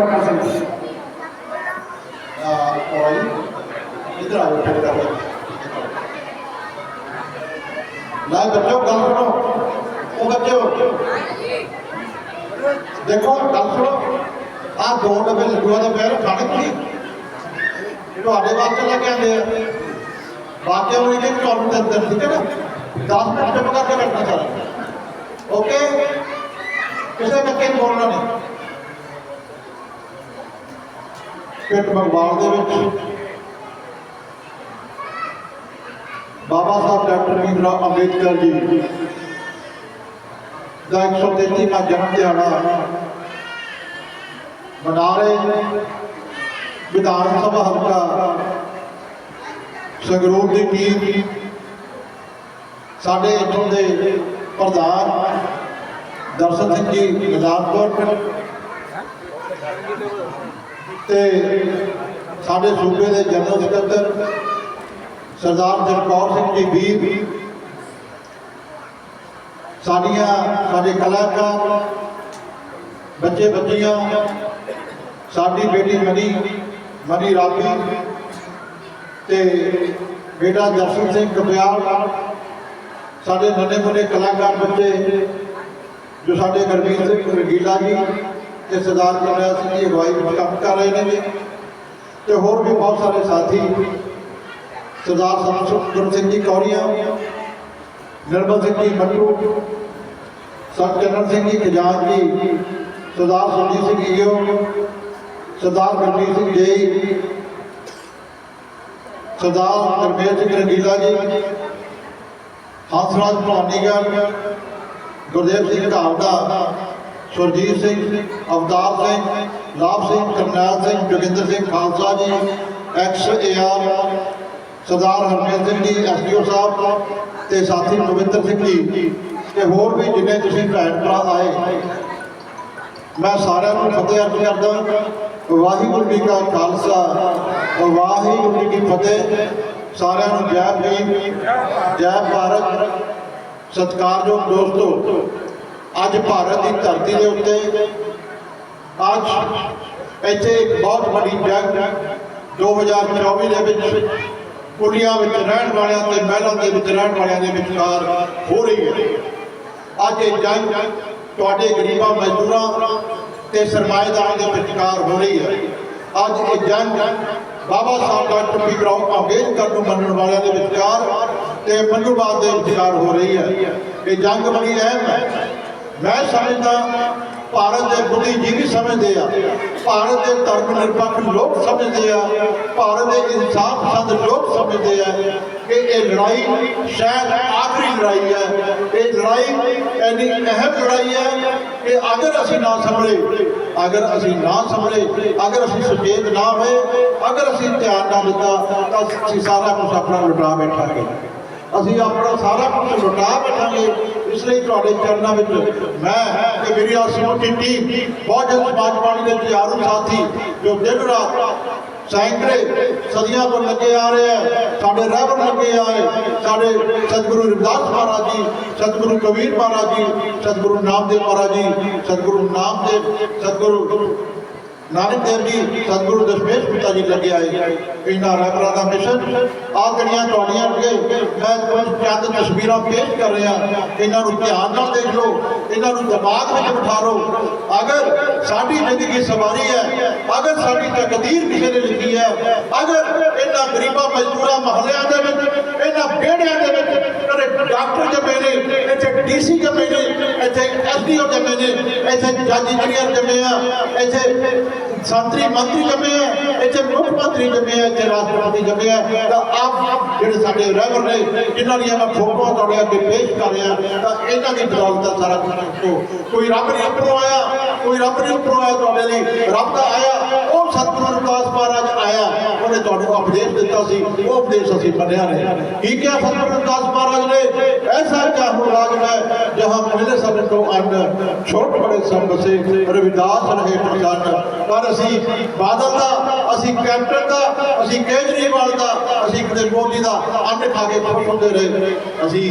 ਬਕਰ ਸਿੰਘ ਜੀ? ਔਰ ਇਧਰ ਆਓ ਫਿਰ ਕਰ ਬੱਚੋ ਗੱਲ ਸੁਣੋ। ਉਹ ਬੱਚੋ ਦੇਖੋ, ਗੱਲ ਸੁਣੋ। ਆ ਦੋ ਡੱਬੇ ਲੱਡੂਆਂ ਦੇ ਪੈਰ ਖਾਣੇ ਕੀ ਤੁਹਾਡੇ ਵਾਸਤੇ ਲੈ ਕੇ ਆਂਦੇ ਆ। ਬਾਕੀਆਂ ਨੂੰ ਇੱਕ ਤੁਹਾਨੂੰ ਦੇ ਅੰਦਰ ਠੀਕ ਹੈ ਨਾ? 10 ਮਿੰਟ ਚੁੱਪ ਕਰਕੇ ਬੈਠਣਾ ਚਾਹੀਦਾ ਓਕੇ? ਕਿਸੇ ਬੱਚੇ ਨੂੰ ਬੋਲਣਾ ਨਹੀਂ। ਪਿੰਡ ਬੰਗਵਾਲ ਦੇ ਵਿੱਚ। ਬਾਬਾ ਸਾਹਿਬ ਡਾਕਟਰ ਭੀਮਰਾਓ ਅੰਬੇਦਕਰ ਜੀ ਦਾ 133ਵਾਂ ਜਨਮ ਦਿਹਾੜਾ ਮਨਾ ਰਹੇ ਵਿਧਾਨ ਸਭਾ ਹਲਕਾ ਸੰਗਰੂਰ ਦੀ ਟੀਮ ਸਾਡੇ ਇੱਥੋਂ ਦੇ ਪ੍ਰਧਾਨ ਦਰਸ਼ਨ ਸਿੰਘ ਜੀ ਨਿਜ਼ਾਮਪੁਰ ਤੇ ਸਾਡੇ ਸੂਬੇ ਦੇ ਜਨਰਲ ਸਕੱਤਰ ਸਰਦਾਰ ਜਗਕੌਰ ਸਿੰਘ ਜੀ ਵੀਰ, ਸਾਡੀਆਂ, ਸਾਡੇ ਕਲਾਕਾਰ, ਬੱਚੇ ਬੱਚੀਆਂ, ਸਾਡੀ ਬੇਟੀ ਮਨੀ ਮਨੀ ਰਾਬੀ ਤੇ ਬੇਟਾ ਦਰਸ਼ਨ ਸਿੰਘ ਕਪਿਆਲ ਸਾਡੇ ਨੰਨੇ ਮੁੰਨੇ ਕਲਾਕਾਰ ਬੱਚੇ, ਜੋ ਸਾਡੇ ਗੁਰਮੀਤ ਸਿੰਘ ਰੰਗੀਲਾ ਜੀ ਤੇ ਸਰਦਾਰ ਕਰਨੈਲ ਸਿੰਘ ਜੀ ਅਗਵਾਈ ਵਿੱਚ ਕੰਮ ਕਰ ਰਹੇ ਨੇ ਜੀ ਤੇ ਹੋਰ ਵੀ ਬਹੁਤ ਸਾਰੇ ਸਾਥੀ ਸਰਦਾਰ ਸੰਤੋਖ ਸਿੰਘ ਜੀ ਕੌਰੀਆ, ਨਿਰਮਲ ਸਿੰਘ ਜੀ ਮੱਟੂ ਸਤਜਨਰ ਸਿੰਘ ਜੀ ਖਜਾਨ ਜੀ, ਸਰਦਾਰ ਸੁਰਜੀਤ ਸਿੰਘ ਈਓ ਸਰਦਾਰ ਗੁਰਮੀਤ ਸਿੰਘ ਜੀ ਸਰਦਾਰ ਗੁਰਮੇਲ ਸਿੰਘ ਰੰਗੀਲਾ ਜੀ ਹੰਸਰਾਜ ਭਵਾਨੀਗੜ੍ਹ, ਗੁਰਦੇਵ ਸਿੰਘ ਢਾਲਦਾ ਸੁਰਜੀਤ ਸਿੰਘ, ਅਵਤਾਰ ਸਿੰਘ, ਲਾਭ Singh, Karnail Singh, Joginder Singh Khalsa ji ex AR Sardar Harmel Singh ji SDO Sahib ਤੇ ਸਾਥੀ ਨਵਿੰਦਰ ਸਿੰਘ ਜੀ ਤੇ ਹੋਰ ਵੀ ਜਿੰਨੇ ਤੁਸੀਂ ਭੈਣ ਭਰਾ ਆਏ, ਮੈਂ ਸਾਰਿਆਂ ਨੂੰ ਫਤਿਹ ਅਰਜ਼ ਕਰਦਾ ਵਾਹਿਗੁਰੂ ਜੀ ਕਾ ਖਾਲਸਾ ਵਾਹਿਗੁਰੂ ਜੀ ਕੀ ਫਤਿਹ। ਸਾਰਿਆਂ ਨੂੰ ਜੈ ਭੀਮ, ਜੈ ਭਾਰਤ। ਸਤਿਕਾਰਯੋਗ ਦੋਸਤੋ ਅੱਜ ਭਾਰਤ ਦੀ ਧਰਤੀ ਦੇ ਉੱਤੇ ਅੱਜ ਇੱਥੇ ਇੱਕ ਬਹੁਤ ਵੱਡੀ ਜੰਗ 2024 ਦੇ ਵਿੱਚ ਕੁੜੀਆਂ ਵਿੱਚ ਰਹਿਣ ਵਾਲਿਆਂ ਤੇ ਮਹਿਲਾਂ ਦੇ ਵਿੱਚ ਰਹਿਣ ਵਾਲਿਆਂ ਦੇ ਵਿਚਕਾਰ ਹੋ ਰਹੀ ਹੈ। ਅੱਜ ਇਹ ਜੰਗ ਤੁਹਾਡੇ ਗਰੀਬਾਂ, ਮਜ਼ਦੂਰਾਂ ਤੇ ਸਰਮਾਏਦਾਰਾਂ ਦੇ ਵਿਚਕਾਰ ਹੋ ਰਹੀ ਹੈ। ਅੱਜ ਇਹ ਜੰਗ ਬਾਬਾ ਸਾਹਿਬ ਡਾਕਟਰ ਭੀਮਰਾਓ ਅੰਬੇਦਕਰ ਨੂੰ ਮੰਨਣ ਵਾਲਿਆਂ ਦੇ ਵਿਚਕਾਰ ਤੇ ਮਨੂਵਾਦ ਦੇ ਵਿਚਕਾਰ ਹੋ ਰਹੀ ਹੈ। ਇਹ ਜੰਗ ਬੜੀ ਅਹਿਮ ਹੈ। ਮੈਂ ਸਮਝਦਾ ਭਾਰਤ ਦੇ ਬੁੱਧੀਜੀਵੀ ਸਮਝਦੇ ਆ। ਭਾਰਤ ਦੇ ਧਰਮ ਨਿਰਪੱਖ ਲੋਕ ਸਮਝਦੇ ਆ। ਭਾਰਤ ਦੇ ਇਨਸਾਫ ਪਸੰਦ ਲੋਕ ਸਮਝਦੇ ਆ ਕਿ ਇਹ ਲੜਾਈ ਸ਼ਾਇਦ ਆਖਰੀ ਲੜਾਈ ਹੈ। ਇਹ ਲੜਾਈ ਇੰਨੀ ਅਹਿਮ ਲੜਾਈ ਹੈ ਕਿ ਅਗਰ ਅਸੀਂ ਨਾ ਸੰਭਲੇ, ਅਗਰ ਅਸੀਂ ਨਾ ਸੰਭਲੇ, ਅਗਰ ਅਸੀਂ ਸੁਚੇਤ ਨਾ ਹੋਏ, ਅਗਰ ਅਸੀਂ ਧਿਆਨ ਨਾ ਦਿੱਤਾ, ਤਾਂ ਅਸੀਂ ਸਾਰਾ ਕੁਝ ਆਪਣਾ ਲੁਟਾ ਬੈਠਾਂਗੇ। ਅਸੀਂ ਆਪਣਾ ਸਾਰਾ ਕੁਝ ਲੁਟਾ ਬੈਠਾਂਗੇ। ਇਸ ਲਈ ਤੁਹਾਡੇ ਚਰਨਾਂ ਵਿੱਚ ਮੈਂ ਤੇ ਮੇਰੀ ਆ ਸਮੂਹ ਟੀਮ ਬਹੁਜਨ ਸਮਾਜ ਪਾਰਟੀ ਦੇ ਹਜ਼ਾਰਾਂ ਸਾਥੀ ਜੋ ਦਿਨ ਰਾਤ ਸੈਂਕੜੇ ਸਦੀਆਂ ਤੋਂ ਲੱਗੇ ਆ ਰਹੇ ਆ, ਸਾਡੇ ਰਹਿਬਰ ਲੱਗੇ ਆਏ ਸਾਡੇ ਸਤਿਗੁਰੂ ਰਵਿਦਾਸ ਮਹਾਰਾਜ ਜੀ, ਸਤਿਗੁਰੂ ਕਬੀਰ ਮਹਾਰਾਜ ਜੀ, ਸਤਿਗੁਰੂ ਨਾਮਦੇਵ ਮਹਾਰਾਜ ਜੀ, ਸਤਿਗੁਰੂ ਨਾਮਦੇਵ, ਸਤਿਗੁਰੂ ਨਾਨਕ ਦੇਵ ਜੀ, ਸਤਿਗੁਰੂ ਦਸ਼ਮੇਸ਼ ਪਿਤਾ ਜੀ ਲੱਗੇ ਆਏ। ਇਹਨਾਂ ਰਹਿਬਰਾਂ ਦਾ ਮਿਸ਼ਨ ਆ ਜਿਹੜੀਆਂ ਤੁਹਾਡੀਆਂ ਅੱਗੇ ਮੈਂ ਕੁਝ ਚੰਦ ਤਸਵੀਰਾਂ ਪੇਸ਼ ਕਰ ਰਿਹਾ। ਇਹਨਾਂ ਨੂੰ ਧਿਆਨ ਨਾਲ ਦੇਖ ਲਓ ਇਹਨਾਂ ਨੂੰ ਦਿਮਾਗ ਵਿੱਚ ਬਿਠਾ ਲਓ ਅਗਰ ਸਾਡੀ ਜ਼ਿੰਦਗੀ ਸਵਾਰੀ ਹੈ, ਅਗਰ ਸਾਡੀ ਤਕਦੀਰ ਕਿਸੇ ਨੇ ਲਿਖੀ ਹੈ, ਅਗਰ ਇਹਨਾਂ ਗਰੀਬਾਂ ਮਜ਼ਦੂਰਾਂ ਮਹੱਲਿਆਂ ਦੇ ਵਿੱਚ, ਇਹਨਾਂ ਵਿਹੜਿਆਂ ਦੇ ਵਿੱਚ ਕਦੇ ਡਾਕਟਰ ਜੰਮੇ ਨੇ, ਇੱਥੇ ਡੀਸੀ ਜੰਮੇ ਨੇ, ਇੱਥੇ ਐਸਡੀਓ ਜੰਮੇ ਨੇ, ਇੱਥੇ ਜੱਜ ਇੰਜੀਨੀਅਰ ਜੰਮੇ ਆ, ਇੱਥੇ ਸੰਤਰੀ ਮੰਤਰੀ ਜੰਮੇ ਹੈ ਇੱਥੇ ਮੁੱਖ ਮੰਤਰੀ ਜੰਮੇ ਹੈ ਇੱਥੇ ਰਾਸ਼ਟਰਪਤੀ ਜੰਮੇ ਹੈ ਤਾਂ ਆਪ ਜਿਹੜੇ ਸਾਡੇ ਰਹਿਬਰ ਨੇ, ਜਿਨ੍ਹਾਂ ਦੀਆਂ ਮੈਂ ਫੋਟੋਆਂ ਤੁਹਾਡੇ ਅੱਗੇ ਪੇਸ਼ ਕਰ ਰਿਹਾ, ਤਾਂ ਇਹਨਾਂ ਦੀ ਬਦੌਲਤ ਆ ਸਾਰਾ ਕੁਝ ਕੋਈ ਰੱਬ ਨਹੀਂ ਉੱਪਰੋਂ ਆਇਆ ਕੋਈ ਰੱਬ ਨਹੀਂ ਉੱਪਰੋਂ ਆਇਆ ਤੁਹਾਡੇ ਲਈ? ਰੱਬ ਦਾ ਆਇਆ। ਉਹ ਸਤਿਗੁਰੂ ਰਵਿਦਾਸ ਮਹਾਰਾਜ ਆਇਆ। ਉਹਨੇ ਤੁਹਾਨੂੰ ਉਪਦੇਸ਼ ਦਿੱਤਾ ਸੀ। ਉਹ ਉਪਦੇਸ਼ ਅਸੀਂ ਮੰਨਿਆ ਨੇ ਕੀ ਕਿਹਾ ਸਤਿਗੁਰੂ ਰਵਿਦਾਸ ਮਹਾਰਾਜ ਨੇ? ਐਸਾ ਚਾਹੂ ਰਾਜ ਮੈਂ ਜਹਾਂ ਮਿਲੇ ਸਭ ਤੋਂ ਅੰਨ, ਛੋਟ ਬੜੇ ਸਭ ਬਸੇ ਰਵਿਦਾਸ ਰਹੇ ਪ੍ਰਚੰਨ ਪਰ ਅਸੀਂ ਬਾਦਲ ਦਾ, ਅਸੀਂ ਕੈਪਟਨ ਦਾ, ਅਸੀਂ ਕੇਜਰੀਵਾਲ ਦਾ, ਅਸੀਂ ਕਿਤੇ ਮੋਦੀ ਦਾ ਅੰਨ ਖਾ ਕੇ ਖੁਸ਼ ਹੁੰਦੇ ਰਹੇ। ਅਸੀਂ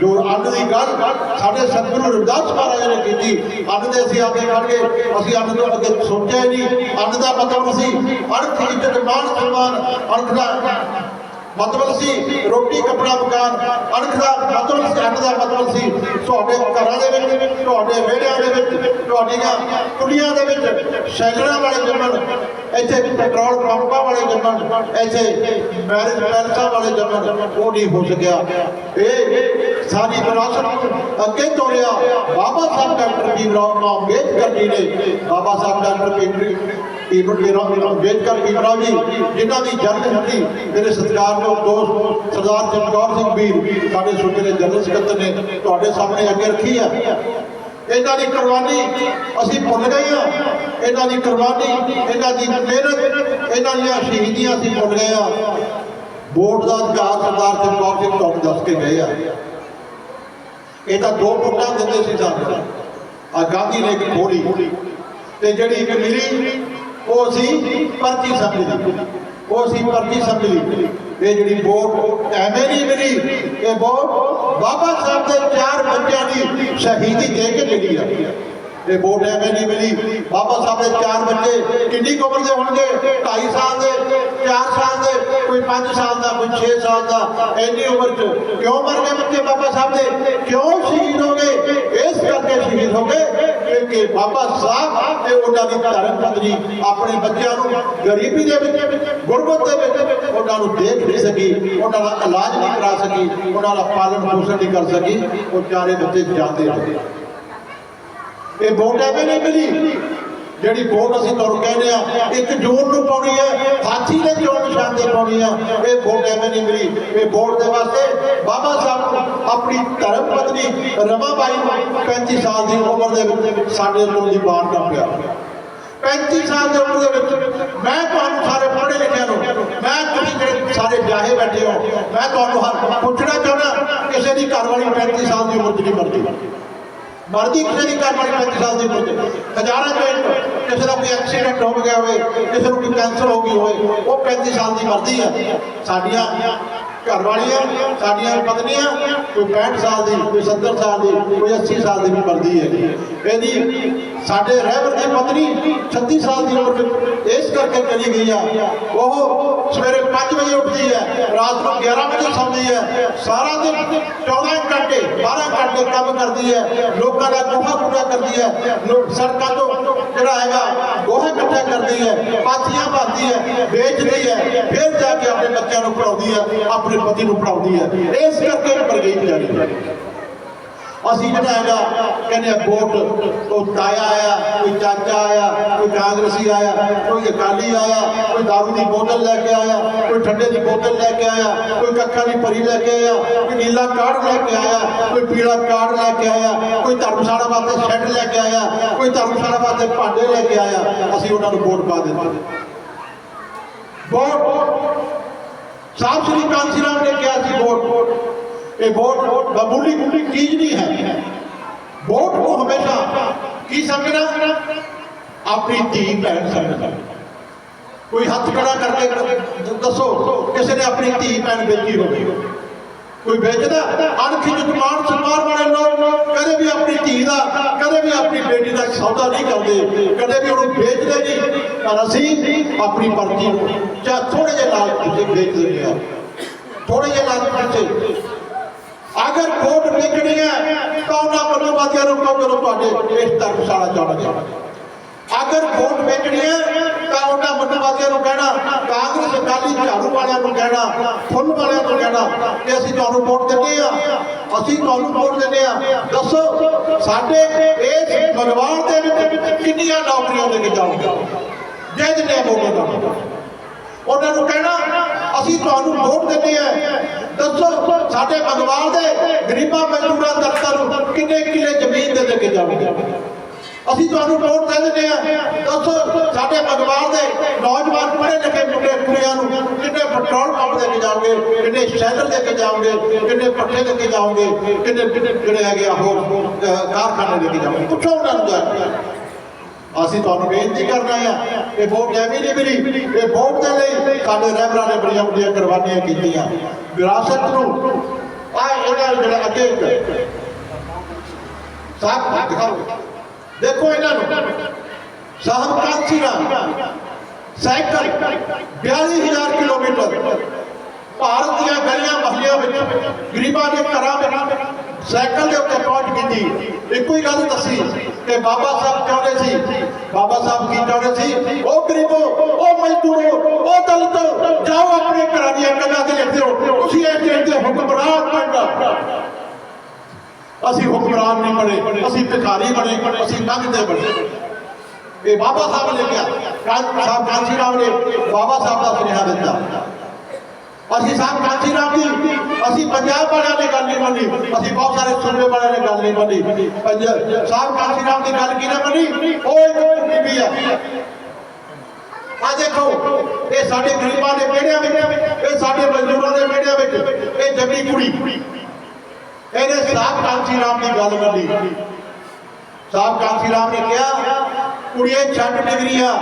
ਜੋ ਅੰਨ ਦੀ ਗੱਲ ਸਾਡੇ ਸਤਿਗੁਰੂ ਰਵਿਦਾਸ ਮਹਾਰਾਜ ਨੇ ਕੀਤੀ, ਅੰਨ ਦੇ ਅਸੀਂ ਅੱਗੇ ਖੜ ਗਏ ਅਸੀਂ ਅੱਜ ਤੋਂ ਅੱਗੇ ਸੋਚਿਆ ਹੀ ਨਹੀਂ। ਅੱਜ ਦਾ ਮਤਲਬ ਅਸੀਂ ਅਰਥ ਇੱਜ਼ਤ ਮਾਨ ਸਨਮਾਨ ਅਰਥ ਦਾ ਮਤਲਬ ਸੀ ਰੋਟੀ, ਕੱਪੜਾ, ਮਕਾਨ, ਅਣਖ ਦਾ, ਮਤਲਬ ਸੀ ਅੰਨ ਦਾ ਮਤਲਬ ਸੀ। ਤੁਹਾਡੇ ਘਰਾਂ ਦੇ ਵਿੱਚ, ਤੁਹਾਡੇ ਵਿਹੜਿਆਂ ਦੇ ਵਿੱਚ, ਤੁਹਾਡੀਆਂ ਕੁੜੀਆਂ ਦੇ ਵਿੱਚ ਸ਼ੈਲਰਾਂ ਵਾਲੇ ਜੰਮਣ, ਇੱਥੇ ਪੈਟਰੋਲ ਪੰਪਾਂ ਵਾਲੇ ਜੰਮਣ, ਇੱਥੇ ਮੈਰਿਜ ਪੈਲਸਾਂ ਵਾਲੇ ਜੰਮਣ, ਉਹ ਨਹੀਂ ਹੋ ਸਕਿਆ। ਇਹ ਸਾਰੀ ਵਿਰਾਸਤ ਅੱਗੇ ਤੋਰਿਆ। ਬਾਬਾ ਸਾਹਿਬ ਡਾਕਟਰ ਭੀਮਰਾਓ ਅੰਬੇਦਕਰ ਜੀ ਨੇ। ਬਾਬਾ ਸਾਹਿਬ ਡਾਕਟਰ ਭੀਮ ਅੰਬੇਦਕਰ ਭੀਮਰਾਓ ਜੀ, ਜਿਨ੍ਹਾਂ ਦੀ ਜਨਮ ਹੁੰਦੀ ਮੇਰੇ ਸਤਿਕਾਰਯੋਗ ਦੋਸਤ ਸਰਦਾਰ ਜਗਦੌਰ ਸਿੰਘ ਵੀਰ, ਸਾਡੇ ਸੂਬੇ ਦੇ ਜਨਰਲ ਸਕੱਤਰ ਨੇ ਤੁਹਾਡੇ ਸਾਹਮਣੇ ਅੱਗੇ ਰੱਖੀ ਹੈ ਇਹਨਾਂ ਦੀ ਕੁਰਬਾਨੀ ਅਸੀਂ ਭੁੱਲ ਗਏ ਆ। ਇਹਨਾਂ ਦੀ ਕੁਰਬਾਨੀ, ਇਹਨਾਂ ਦੀ ਮਿਹਨਤ, ਇਹਨਾਂ ਦੀਆਂ ਸ਼ਹੀਦੀਆਂ ਅਸੀਂ ਭੁੱਲ ਗਏ ਹਾਂ ਵੋਟ ਦਾ ਅਧਿਕਾਰ ਸਰਦਾਰ ਜਗਦੌਰ ਸਿੰਘ ਤੁਹਾਨੂੰ ਦੱਸ ਕੇ ਗਏ ਆ। ਇਹ ਤਾਂ ਦੋ ਵੋਟਾਂ ਦਿੰਦੇ ਸੀ ਸਾਨੂੰ। ਆ ਗਾਂਧੀ ਨੇ ਇੱਕ ਖੋਲੀ ਤੇ ਜਿਹੜੀ ਇੱਕ ਮਿਲੀ ਉਹ ਸੀ ਪਰਚੀ ਸਮਝੀ ਉਹ ਸੀ ਪਰਚੀ ਸਮਝੀ ਇਹ ਜਿਹੜੀ ਵੋਟ ਐਵੇਂ ਨਹੀਂ ਮਿਲੀ ਇਹ ਵੋਟ ਬਾਬਾ ਸਾਹਿਬ ਦੇ ਚਾਰ ਬੱਚਿਆਂ ਦੀ ਸ਼ਹੀਦੀ ਦੇ ਕੇ ਮਿਲੀ ਆ। ਇਹ ਵੋਟ ਐਵੇਂ ਨਹੀਂ ਮਿਲੀ ਬਾਬਾ ਸਾਹਿਬ ਦੇ ਚਾਰ ਬੱਚੇ ਕਿੰਨੀ ਕੁ ਉਮਰ ਦੇ ਹੋਣਗੇ? 2.5 ਸਾਲ ਦੇ 4 ਸਾਲ ਦੇ, ਕੋਈ 5 ਸਾਲ ਦਾ, ਕੋਈ 6 ਸਾਲ ਦਾ? ਇੰਨੀ ਉਮਰ 'ਚ ਕਿਉਂ ਮਰ ਗਏ ਬੱਚੇ ਬਾਬਾ ਸਾਹਿਬ ਦੇ? ਕਿਉਂ ਸ਼ਹੀਦ ਹੋ ਗਏ? ਇਸ ਕਰਕੇ ਸ਼ਹੀਦ ਹੋ ਗਏ ਕਿਉਂਕਿ ਬਾਬਾ ਸਾਹਿਬ ਤੇ ਉਹਨਾਂ ਦੀ ਧਰਮ ਪਤਨੀ ਆਪਣੇ ਬੱਚਿਆਂ ਨੂੰ ਗਰੀਬੀ ਦੇ ਵਿੱਚ ਗੁਰਬਤ ਦੇ ਵਿੱਚ ਉਹਨਾਂ ਨੂੰ ਦੇਖ ਨਹੀਂ ਸਕੀ, ਉਹਨਾਂ ਦਾ ਇਲਾਜ ਨਹੀਂ ਕਰਾ ਸਕੀ, ਉਹਨਾਂ ਦਾ ਪਾਲਣ ਪੋਸ਼ਣ ਨਹੀਂ ਕਰ ਸਕੀ, ਉਹ ਚਾਰੇ ਬੱਚੇ ਜਾਂਦੇ ਰਹੇ। ਇਹ ਵੋਟ ਐਵੇਂ ਨਹੀਂ ਮਿਲੀ। ਜਿਹੜੀ ਵੋਟ ਅਸੀਂ ਤੁਹਾਨੂੰ ਕਹਿੰਦੇ ਆ ਇੱਕ ਜੂਨ ਨੂੰ ਪਾਉਣੀ ਹੈ ਹਾਥੀ ਦੇ ਚੋਣ ਨਿਸ਼ਾਨ ਤੇ ਪਾਉਣੀ ਆ, ਇਹ ਵੋਟ ਐਵੇਂ ਨਹੀਂ ਮਿਲੀ। ਇਹ ਵੋਟ ਦੇ ਵਾਸਤੇ ਬਾਬਾ ਸਾਹਿਬ ਨੂੰ ਆਪਣੀ ਧਰਮ ਪਤਨੀ ਰਮਾਬਾਈ ਨੂੰ 35 ਸਾਲ ਦੀ ਉਮਰ ਦੇ ਵਿੱਚ ਸਾਡੇ ਤੋਂ ਦੀ ਬਾਣ ਦਾ ਪਿਆ 35 ਸਾਲ ਦੀ ਉਮਰ ਦੇ ਵਿੱਚ ਮੈਂ ਤੁਹਾਨੂੰ ਸਾਰੇ ਪੜ੍ਹੇ ਲਿਖਿਆ ਨੂੰ, ਮੈਂ ਤੁਸੀਂ ਜਿਹੜੇ ਸਾਰੇ ਵਿਆਹੇ ਬੈਠੇ ਹੋ, ਮੈਂ ਤੁਹਾਨੂੰ ਹਰ ਪੁੱਛਣਾ ਚਾਹੁੰਦਾ, ਕਿਸੇ ਦੀ ਘਰ ਵਾਲੀ 35 ਸਾਲ ਦੀ ਉਮਰ 'ਚ ਨਹੀਂ ਮਰਦੀ ਮਰਦੀ ਕਿਸੇ ਦੀ ਘਰ ਵਾਲੀ 35 ਸਾਲ ਦੀ ਉਮਰ ਦੇ ਹਜ਼ਾਰਾਂ ਚੋਂ ਕਿਸੇ ਦਾ ਕੋਈ ਐਕਸੀਡੈਂਟ ਹੋ ਗਿਆ ਹੋਵੇ, ਕਿਸੇ ਨੂੰ ਕੋਈ ਕੈਂਸਰ ਹੋ ਗਈ ਹੋਵੇ, ਉਹ 35 ਸਾਲ ਦੀ ਮਰਦੀ ਹੈ। ਸਾਡੀਆਂ ਘਰ ਵਾਲੀਆਂ ਸਾਡੀਆਂ ਪਤਨੀਆਂ ਕੋਈ 65 ਸਾਲ ਦੀ, ਕੋਈ 70 ਸਾਲ ਦੀ, ਕੋਈ 80 ਸਾਲ ਦੀ ਵੀ ਮਰਦੀ ਹੈ। ਇਹਦੀ ਸਾਡੇ ਰਹਿਬਰ ਦੀ ਪਤਨੀ 36 ਸਾਲ ਦੀ ਉਮਰ ਇਸ ਕਰਕੇ ਚਲੀ ਗਈ ਆ। ਉਹ ਸਵੇਰੇ 5 ਵਜੇ ਉੱਠਦੀ ਹੈ, ਰਾਤ ਨੂੰ 11 ਵਜੇ ਸੌਂਦੀ ਹੈ। ਸਾਰਾ ਦਿਨ 14 ਘੰਟੇ 12 ਘੰਟੇ ਕੰਮ ਕਰਦੀ ਹੈ। ਲੋਕਾਂ ਦਾ ਗੋਹਾ ਕੂੜਾ ਕਰਦੀ ਹੈ। ਲੋਕ ਸੜਕਾਂ ਤੋਂ ਜਿਹੜਾ ਹੈਗਾ ਗੋਹਾ ਇਕੱਠਾ ਕਰਦੀ ਹੈ, ਪਾਥੀਆਂ ਪਾਉਂਦੀ ਹੈ, ਵੇਚਦੀ ਹੈ, ਫਿਰ ਜਾ ਕੇ ਆਪਣੇ ਬੱਚਿਆਂ ਨੂੰ ਪੜਾਉਂਦੀ ਹੈ, ਆਪਣੇ ਪਤੀ ਨੂੰ ਪੜਾਉਂਦੀ ਹੈ। ਇਸ ਕਰਕੇ ਮਰ ਗਈ ਵਿਚਾਰੀ। ਅਸੀਂ ਜਿਹੜਾ ਹੈਗਾ ਕਹਿੰਦੇ ਆ ਵੋਟ ਉਹ ਤਾਇਆ ਆਇਆ ਕੋਈ ਚਾਚਾ ਆਇਆ ਕੋਈ ਕਾਂਗਰਸੀ ਆਇਆ ਕੋਈ ਅਕਾਲੀ ਆਇਆ ਕੋਈ ਦਾਰੂ ਦੀ ਬੋਤਲ ਲੈ ਕੇ ਆਇਆ ਕੋਈ ਠੰਡੇ ਦੀ ਬੋਤਲ ਲੈ ਕੇ ਆਇਆ ਕੋਈ ਕੱਖਾਂ ਦੀ ਭਰੀ ਲੈ ਕੇ ਆਇਆ ਕੋਈ ਨੀਲਾ ਕਾਰਡ ਲੈ ਕੇ ਆਇਆ ਕੋਈ ਪੀਲਾ ਕਾਰਡ ਲੈ ਕੇ ਆਇਆ ਕੋਈ ਧਰਮਸ਼ਾਲਾ ਵਾਸਤੇ ਸ਼ੈੱਡ ਲੈ ਕੇ ਆਇਆ ਕੋਈ ਧਰਮਸ਼ਾਲਾ ਵਾਸਤੇ ਭਾਂਡੇ ਲੈ ਕੇ ਆਇਆ ਅਸੀਂ ਉਹਨਾਂ ਨੂੰ ਵੋਟ ਪਾ ਦਿੱਤੀ ਵੋਟ ਸਾਹਿਬ ਸ੍ਰੀ ਕਾਂਸੀ ਰਾਮ ਨੇ ਕਿਹਾ ਸੀ ਵੋਟ ਇਹ ਵੋਟ ਮਾਮੂਲੀ ਚੀਜ਼ ਨਹੀਂ ਹੈ। ਵੋਟ ਨੂੰ ਹਮੇਸ਼ਾ ਕੀ ਸਮਝਣਾ? ਆਪਣੀ ਧੀ ਭੈਣ ਸਮਝਣਾ। ਕੋਈ ਹੱਥ ਖੜਾ ਕਰਕੇ ਦੱਸੋ, ਕਿਸੇ ਨੇ ਆਪਣੀ ਧੀ ਭੈਣ ਵੇਚੀ ਹੋਵੇ। ਕੋਈ ਵੇਚਦਾ? ਅਣਖਿੱਚ ਮਾਨ ਸਨਮਾਨ ਵਾਲੇ ਲੋਕ ਕਦੇ ਵੀ ਆਪਣੀ ਧੀ ਦਾ, ਕਦੇ ਵੀ ਆਪਣੀ ਬੇਟੀ ਦਾ ਸੌਦਾ ਨਹੀਂ ਕਰਦੇ। ਕਦੇ ਵੀ ਉਹਨੂੰ ਵੇਚਦੇ ਨਹੀਂ। ਪਰ ਅਸੀਂ ਆਪਣੀ ਪਰਚੀ ਨੂੰ ਜਾਂ ਥੋੜੇ ਜਿਹੇ ਲਾਲ ਪਿੱਛੇ ਵੇਚ ਦਿੰਦੇ ਆ ਥੋੜੇ ਜਿਹੇ ਲਾਲ ਪਿੱਛੇ ਅਗਰ ਵੋਟ ਵੇਚਣੀ ਹੈ, ਤਾਂ ਉਹਨਾਂ ਮਨੋਵਾਦੀਆਂ ਨੂੰ ਕਹੋ ਚਲੋ ਤੁਹਾਡੇ ਇਸ ਧਰਮਸ਼ਾਲਾ ਜਾਣਗੇ ਅਗਰ ਵੋਟ ਵੇਚਣੀ ਹੈ, ਤਾਂ ਉਹਨਾਂ ਮਨੋਵਾਦੀਆਂ ਨੂੰ ਕਹਿਣਾ, ਕਾਂਗਰਸ ਅਕਾਲੀ ਝਾੜੂ ਵਾਲਿਆਂ ਨੂੰ ਕਹਿਣਾ, ਫੁੱਲ ਵਾਲਿਆਂ ਨੂੰ ਕਹਿਣਾ ਕਿ ਅਸੀਂ ਤੁਹਾਨੂੰ ਵੋਟ ਦਿੰਦੇ ਆ ਅਸੀਂ ਤੁਹਾਨੂੰ ਵੋਟ ਦਿੰਦੇ ਆ ਦੱਸੋ, ਸਾਡੇ ਇਸ ਭਗਵਾਨ ਦੇ ਵਿੱਚ ਕਿੰਨੀਆਂ ਨੌਕਰੀਆਂ ਦੇ ਕੇ ਜਾਓਗੇ ਜੇ ਜਿੰਨੇ ਵੋਟ ਦਾ ਉਹਨਾਂ ਨੂੰ ਕਹਿਣਾ, ਅਸੀਂ ਤੁਹਾਨੂੰ ਵੋਟ ਦਿੰਦੇ ਆ ਦੱਸੋ, ਸਾਡੇ ਭਗਵਾਨ ਦੇ ਗਰੀਬਾਂ ਮਜ਼ਦੂਰਾਂ ਦਰਤਾਂ ਨੂੰ ਕਿੰਨੇ ਕਿੱਲੇ ਜ਼ਮੀਨ ਦੇ ਕੇ ਜਾਓਗੇ ਅਸੀਂ ਤੁਹਾਨੂੰ ਵੋਟ ਦੇ ਦਿੰਦੇ ਆ ਦੱਸੋ, ਸਾਡੇ ਬੰਗਵਾਲ ਦੇ ਨੌਜਵਾਨ ਪੜ੍ਹੇ ਲਿਖੇ ਮੁੰਡੇ, ਕੁੜੀਆਂ ਨੂੰ ਕਿੰਨੇ ਪੈਟਰੋਲ ਪੰਪ ਦੇ ਕੇ ਜਾਓਗੇ ਕਿੰਨੇ ਸ਼ੈਲਰ ਦੇ ਕੇ ਜਾਓਗੇ ਕਿੰਨੇ ਪੱਠੇ ਦੇ ਕੇ ਜਾਓਗੇ ਕਿੰਨੇ ਕਿੰਨੇ ਜਿਹੜੇ ਹੈਗੇ ਆ ਹੋਰ ਕਾਰਖਾਨੇ ਦੇ ਕੇ ਜਾਓਗੇ ਪੁੱਛੋ ਉਹਨਾਂ ਨੂੰ ਅਸੀਂ ਤੁਹਾਨੂੰ ਬੇਨਤੀ ਕਰਨਾ ਆ ਇਹ ਵੋਟ ਐਵੇਂ ਨਹੀਂ ਮਿਲੀ ਇਹ ਵੋਟ ਦੇ ਲਈ ਸਾਡੇ ਰਹਿਬਰਾਂ ਨੇ ਬੜੀਆਂ ਬੜੀਆਂ ਕੁਰਬਾਨੀਆਂ ਕੀਤੀਆਂ। ਵਿਰਾਸਤ ਨੂੰ ਆ ਇਹਨਾਂ ਜਿਹੜਾ ਅੱਗੇ ਸਾਹ ਦਿਖਾਓ। ਦੇਖੋ ਇਹਨਾਂ ਨੂੰ। ਸਾਹਿਬ ਕਾਂਚੀ ਰਾਮ ਸਾਈਕਲ 42000 ਕਿਲੋਮੀਟਰ ਭਾਰਤ ਦੀਆਂ ਗਲੀਆਂ ਮਹੱਲਿਆਂ ਵਿੱਚ ਗਰੀਬਾਂ ਦੇ ਘਰਾਂ ਵਿੱਚ ਸਾਈਕਲ ਦੇ ਉੱਤੇ ਪਹੁੰਚ ਕੀਤੀ। ਇੱਕੋ ਹੀ ਗੱਲ ਦੱਸੀ। ਕਿ ਬਾਬਾ ਸਾਹਿਬ ਚਾਹੁੰਦੇ ਸੀ। ਬਾਬਾ ਸਾਹਿਬ ਕੀ ਚਾਹੁੰਦੇ ਸੀ? ਉਹ ਗਰੀਬੋ ਉਹ ਮਜ਼ਦੂਰੋ ਉਹ ਦਲਿਤੋ, ਜਾਓ ਆਪਣੇ ਘਰਾਂ ਦੀਆਂ ਕੰਨਾਂ ਤੇ ਲਿਖਦੇ ਹੋ ਤੁਸੀਂ ਇਹ ਦੇਸ਼ ਹੁਕਮਰਾਨ ਬਣਨਾ ਅਸੀਂ ਹੁਕਮਰਾਨ ਨਹੀਂ ਬਣੇ, ਅਸੀਂ ਭਿਖਾਰੀ ਬਣੇ, ਅਸੀਂ ਲੰਘਦੇ ਬਣੇ। ਇਹ ਬਾਬਾ ਸਾਹਿਬ ਨੇ ਕਿਹਾ ਕਾਂਜੀ ਸਾਹਿਬ ਨੇ ਬਾਬਾ ਸਾਹਿਬ ਦਾ ਸੁਨੇਹਾ ਦਿੱਤਾ। ਅਸੀਂ ਸਾਹਿਬ ਕਾਂਜੀ ਰਾਮ ਦੀ ਅਸੀਂ ਪੰਜਾਬ ਵਾਲਿਆਂ ਨੇ ਗੱਲ ਨਹੀਂ ਮੰਨੀ। ਅਸੀਂ ਬਹੁਤ ਸਾਰੇ ਸੂਬੇ ਵਾਲਿਆਂ ਨੇ ਗੱਲ ਨਹੀਂ ਮੰਨੀ। ਸਾਹਿਬ ਕਾਂਜੀ ਰਾਮ ਦੀ ਗੱਲ ਕਿਹਨੇ ਮੰਨੀ? ਉਹ ਇੱਕ ਬੀਬੀ ਆ। ਆ ਦੇਖੋ, ਇਹ ਸਾਡੇ ਗਰੀਬਾਂ ਦੇ ਵਿਹੜਿਆਂ ਵਿੱਚ, ਇਹ ਸਾਡੇ ਮਜ਼ਦੂਰਾਂ ਦੇ ਵਿਹੜਿਆਂ ਵਿੱਚ, ਇਹ ਜੰਮੀ ਕੁੜੀ। ਇਹਨੇ ਸਾਹਿਬ ਕਾਂਜੀ ਰਾਮ ਦੀ ਗੱਲ ਮੰਨੀ। ਸਾਹਿਬ ਕਾਂਸੀ ਰਾਮ ਨੇ ਕਿਹਾ, ਕੁੜੀਏ, ਛੱਡ ਡਿਗਰੀਆਂ।